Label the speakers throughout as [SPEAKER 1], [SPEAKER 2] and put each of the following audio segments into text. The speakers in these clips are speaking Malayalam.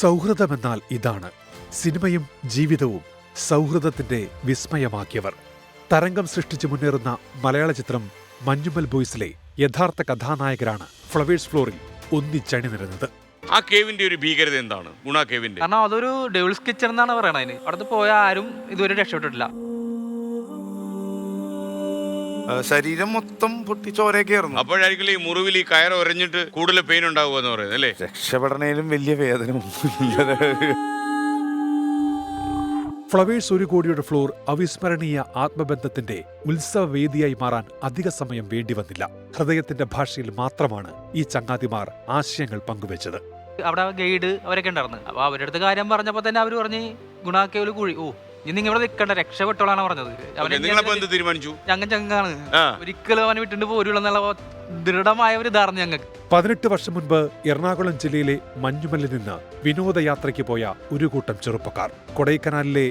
[SPEAKER 1] സൗഹൃദമെന്നാൽ ഇതാണ്. സിനിമയും ജീവിതവും സൗഹൃദത്തിന്റെ വിസ്മയമാക്കിയവർ. തരംഗം സൃഷ്ടിച്ചു മുന്നേറുന്ന മലയാള ചിത്രം മഞ്ഞുമൽ ബോയ്സിലെ യഥാർത്ഥ കഥാനായകരാണ് ഫ്ലവേഴ്സ് ഫ്ലോറിൽ ഒന്നിച്ചണിനിരുന്നത്
[SPEAKER 2] ആ കേവിന്റെ ഒരു ഭീകരത എന്താണ്? ഗുണ കേവിന്റെ.
[SPEAKER 3] കാരണം അതൊരു ഡെവിൾസ് കിച്ചൺ എന്നാണ് പറയണത് അതിന്. അവിടുന്ന് പോയ ആരും ഇതുവരെ രക്ഷപ്പെട്ടിട്ടില്ല.
[SPEAKER 4] ശരീരം മൊത്തം പൊട്ടി ചോരയൊക്കെയായിരുന്നു
[SPEAKER 2] അപ്പോഴായിരിക്കും ഈ മുറിവിൽ ഈ കയർ ഒരഞ്ഞിട്ട് കൂടുതൽ പെയിൻ ഉണ്ടാവുക എന്ന് പറയുന്നത് അല്ലേ?
[SPEAKER 4] രക്ഷപ്പെടണേലും വലിയ വേദന ഒന്നുമില്ല.
[SPEAKER 1] ഫ്ലവേഴ്സ് ഒരു കോടിയുടെ ഫ്ലോർ അവിസ്മരണീയ ആത്മബന്ധത്തിന്റെ ഉത്സവവേദിയായി മാറാൻ അധിക സമയം വേണ്ടിവന്നില്ല ഹൃദയത്തിന്റെ ഭാഷയിൽ മാത്രമാണ് ഈ ചങ്ങാതിമാർ ആശയങ്ങൾ പങ്കുവച്ചത്.
[SPEAKER 3] അവിടെ ഗൈഡ് അവരൊക്കെ ഉണ്ടായിരുന്നു. അപ്പൊ അവരുടെ അടുത്ത് കാര്യം പറഞ്ഞപ്പോ തന്നെ അവർ പറഞ്ഞു ഗുണാക്കേവൽ കുഴി. ഓ ഇനി നിങ്ങൾ ഇവിടെ നിൽക്കണ്ട രക്ഷപ്പെട്ടോളാണ് പറഞ്ഞത്.
[SPEAKER 2] നിങ്ങളപ്പോ എന്ത് തീരുമാനിച്ചു?
[SPEAKER 3] ഞങ്ങൾ ചങ്ങാണ് ഒരിക്കലും അവനെ വിട്ടിട്ട് പോരുള്ള എന്നുള്ള ദൃഢമായ ഒരു ധാരണ ഞങ്ങൾക്ക്.
[SPEAKER 1] പതിനെട്ട് വർഷം മുൻപ് എറണാകുളം ജില്ലയിലെ മഞ്ഞുമല്ലിൽ നിന്ന് വിനോദയാത്രയ്ക്ക് പോയ ഒരു കൂട്ടം ചെറുപ്പക്കാർ. കൊടൈക്കനാലിലെ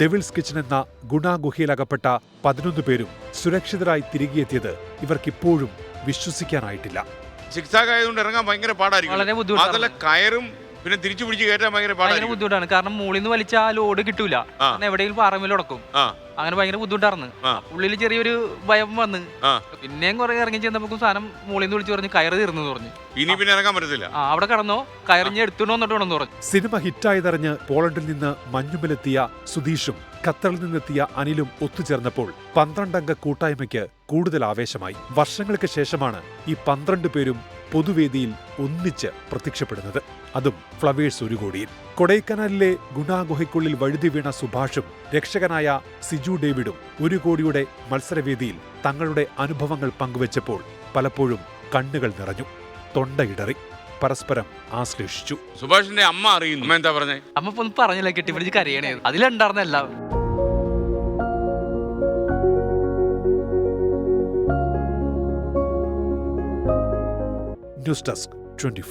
[SPEAKER 1] ഡെവിൾസ് കിച്ചൺ എന്ന ഗുണാ ഗുഹയിൽ അകപ്പെട്ട പതിനൊന്ന് പേരും സുരക്ഷിതരായി തിരികെയെത്തിയത് ഇവർക്കിപ്പോഴും വിശ്വസിക്കാനായിട്ടില്ല.
[SPEAKER 2] സിക്സാഗ് ആയതുകൊണ്ട് ഇറങ്ങാൻ ഭയങ്കര പാടായിരിക്കും. അതല്ല കയറും പിന്നെ തിരിച്ചു പിടിച്ച് കയറ്റാൻ ഭയങ്കര
[SPEAKER 3] ഭയങ്കര ബുദ്ധിമുട്ടാണ്. കാരണം മുകളിൽ നിന്ന് വലിച്ച ആ ലോഡ് കിട്ടൂല.
[SPEAKER 2] ആ.
[SPEAKER 3] കാരണം എവിടെയെങ്കിലും പാറമേൽ ഉടക്കും.
[SPEAKER 2] ആ.
[SPEAKER 3] അങ്ങനെ ഭയങ്കര ബുദ്ധിമുട്ടായിരുന്നു.
[SPEAKER 2] ആ.
[SPEAKER 3] ഉള്ളിൽ ചെറിയൊരു ഭയം വന്ന്.
[SPEAKER 2] ആ.
[SPEAKER 3] പിന്നെയും കുറെ ഇറങ്ങി ചെന്നപ്പോൾ സാധനം മുകളിൽ നിന്ന് വിളിച്ചു പറഞ്ഞ് കയറ് തീർന്നു പറഞ്ഞു.
[SPEAKER 2] ഇനി പിന്നെ ഇറങ്ങാൻ പറ്റത്തില്ല.
[SPEAKER 3] ആ അവിടെ കടന്നോ? കയറിഞ്ഞ് എടുത്തുകൊണ്ട് വന്നിട്ട് വേണമെന്ന് പറഞ്ഞു.
[SPEAKER 1] സിനിമ ഹിറ്റായതറിഞ്ഞ് പോളണ്ടിൽ നിന്ന് മഞ്ഞുമലെത്തിയ സുധീഷും ഖത്തറിൽ നിന്നെത്തിയ അനിലും ഒത്തുചേർന്നപ്പോൾ പന്ത്രണ്ടംഗ കൂട്ടായ്മയ്ക്ക് കൂടുതൽ ആവേശമായി. വർഷങ്ങൾക്ക് ശേഷമാണ് ഈ പന്ത്രണ്ട് പേരും പൊതുവേദിയിൽ ഒന്നിച്ച് പ്രത്യക്ഷപ്പെടുന്നത്. അതും ഫ്ലവേഴ്സ് ഒരു കോടിയിൽ കൊടൈക്കനാലിലെ ഗുണാഗുഹയ്ക്കുള്ളിൽ വഴുതി വീണ സുഭാഷും രക്ഷകനായ സിജു ഡേവിഡും ഒരു കോടിയുടെ മത്സരവേദിയിൽ തങ്ങളുടെ അനുഭവങ്ങൾ പങ്കുവച്ചപ്പോൾ പലപ്പോഴും കണ്ണുകൾ നിറഞ്ഞു. തൊണ്ടയിടറി. പരസ്പരം ആശ്ലേഷിച്ചു.
[SPEAKER 2] സുഭാഷിന്റെ അമ്മ അറിയുന്നു. അമ്മ എന്താ പറഞ്ഞേ?
[SPEAKER 3] അമ്മ ഇപ്പൊ ഒന്നും പറഞ്ഞില്ല കെട്ടിപ്പിടിച്ച് കരയണേ.
[SPEAKER 1] News desk twenty